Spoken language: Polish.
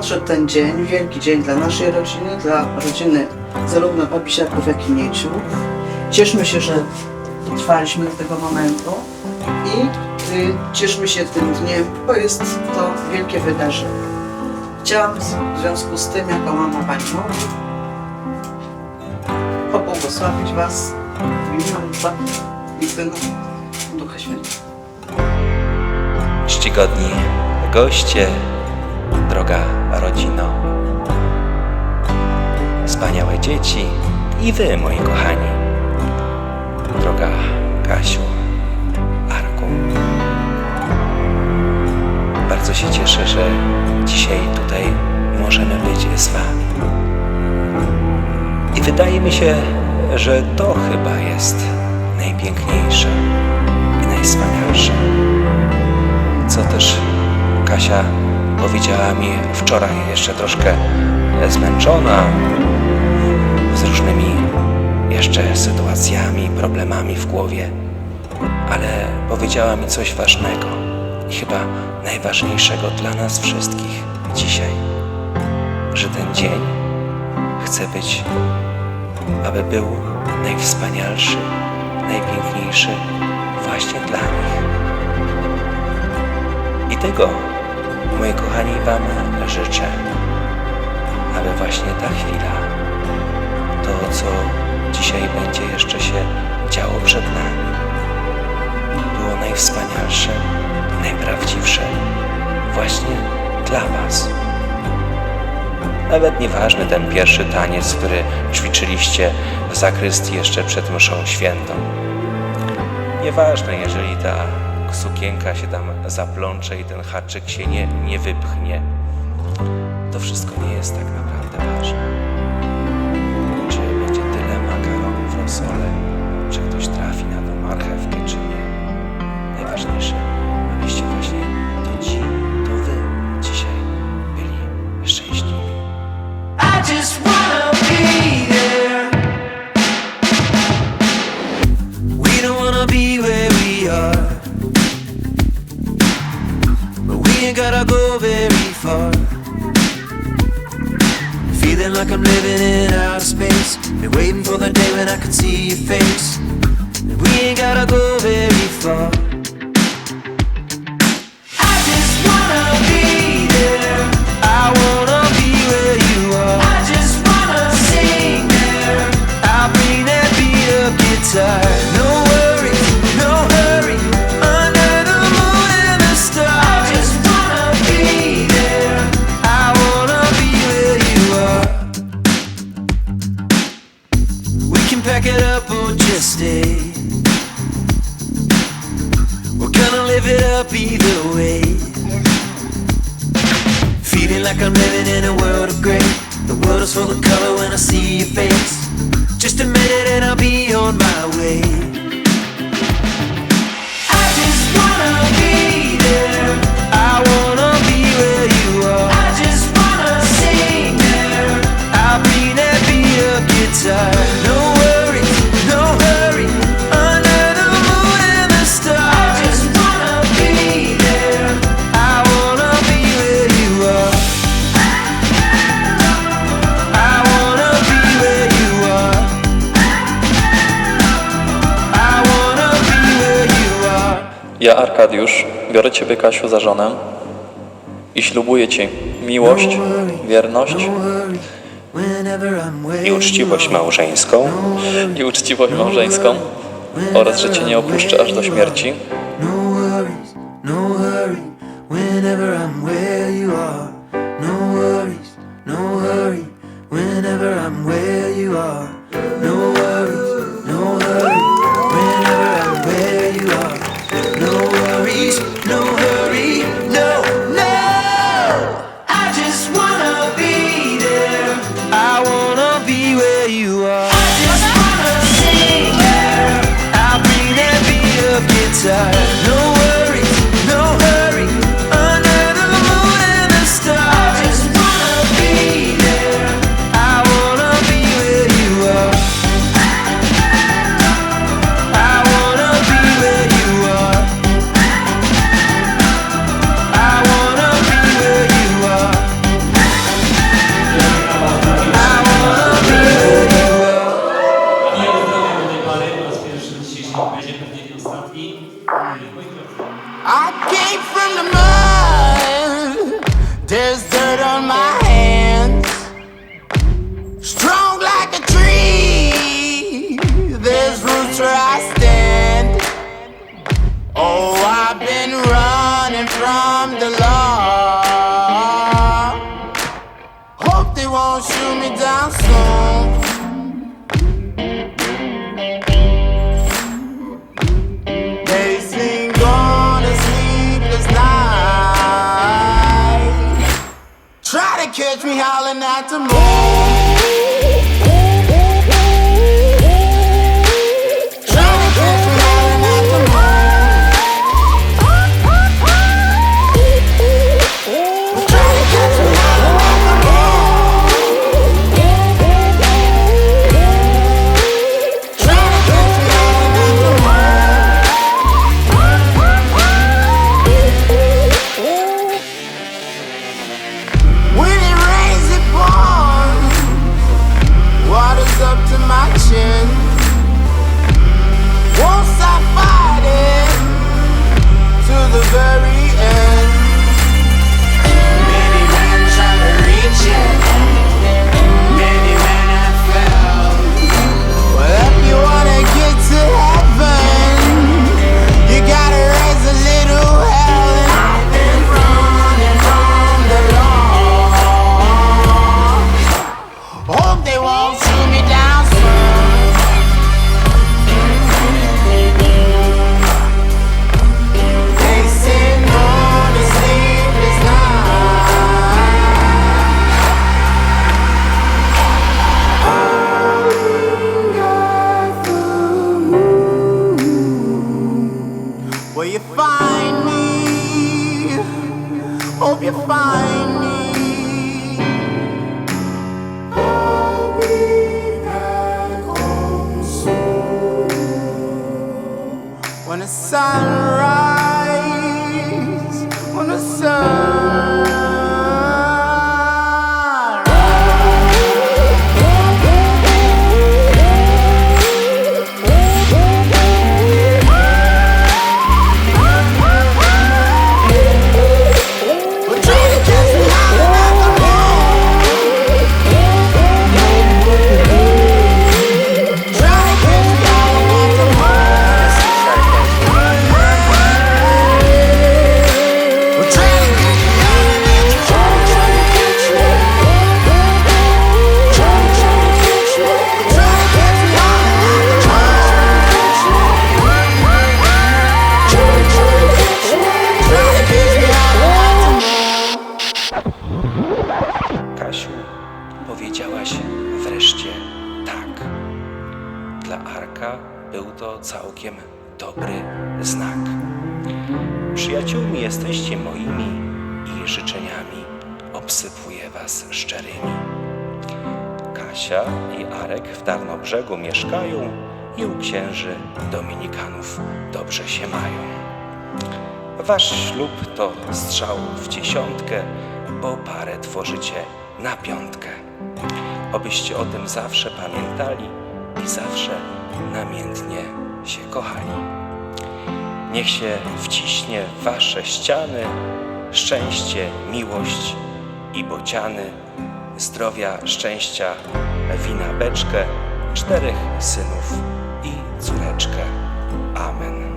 nadszedł ten dzień, wielki dzień dla naszej rodziny, dla rodziny zarówno Babisiaków, jak i Mieciów. Cieszmy się, że dotrwaliśmy do tego momentu i y, cieszmy się tym dniem, bo jest to wielkie wydarzenie. Chciałam w związku z tym, jako mama Pani Mowy, pobłogosławić Was w imieniu Ojca i Syna Ducha Świętego. czcigodni goście, droga rodzino, wspaniałe dzieci i wy, moi kochani, droga Kasiu, Arku. Bardzo się cieszę, że dzisiaj tutaj możemy być z wami. I wydaje mi się, że to chyba jest najpiękniejsze i najwspanialsze co też Kasia powiedziała mi wczoraj, jeszcze troszkę zmęczona z różnymi jeszcze sytuacjami, problemami w głowie, ale powiedziała mi coś ważnego i chyba najważniejszego dla nas wszystkich dzisiaj, że ten dzień chce być, aby był najwspanialszy, najpiękniejszy właśnie dla nich. I tego, moi kochani, Wam życzę, aby właśnie ta chwila, to co dzisiaj będzie jeszcze się działo przed nami, było najwspanialsze, najprawdziwsze właśnie dla Was. Nawet nieważny ten pierwszy taniec, który ćwiczyliście w zakrystii jeszcze przed mszą świętą. Nieważne, jeżeli ta sukienka się tam zaplącze i ten haczyk się nie, nie wypchnie. To wszystko nie jest tak naprawdę ważne. Czy będzie tyle makaronów rosole, czy ktoś trafi na tą marchewkę, czy nie. Najważniejsze, abyście właśnie to ci, to wy dzisiaj byli szczęśliwi. I just wanna very far. Feeling like I'm living in outer space, been waiting for the day when I can see your face. And we ain't gotta go very far. Either. Feeling like I'm living in a world of gray. The world is full of color when I see your face. Just a minute and I'll be on my way. I just wanna be there. Ja, Arkadiusz, biorę Ciebie, Kasiu, za żonę i ślubuję Ci miłość, wierność Whenever I'm where I uczciwość małżeńską, i uczciwość małżeńską oraz, że Cię nie opuszczę aż do śmierci. No no. Whenever I'm where you are. No catch me howling at the moon. Very Will you find me? Hope you find me. When the sun rises, when the sun Był to całkiem dobry znak. Przyjaciółmi jesteście moimi i życzeniami obsypuję was szczerymi. Kasia i Arek w Tarnobrzegu mieszkają i u księży dominikanów dobrze się mają. Wasz ślub to strzał w dziesiątkę, bo parę tworzycie na piątkę. Obyście o tym zawsze pamiętali i zawsze namiętnie się kochali. Niech się wciśnie w wasze ściany szczęście, miłość i bociany, zdrowia, szczęścia, wina beczkę, czterech synów i córeczkę. Amen.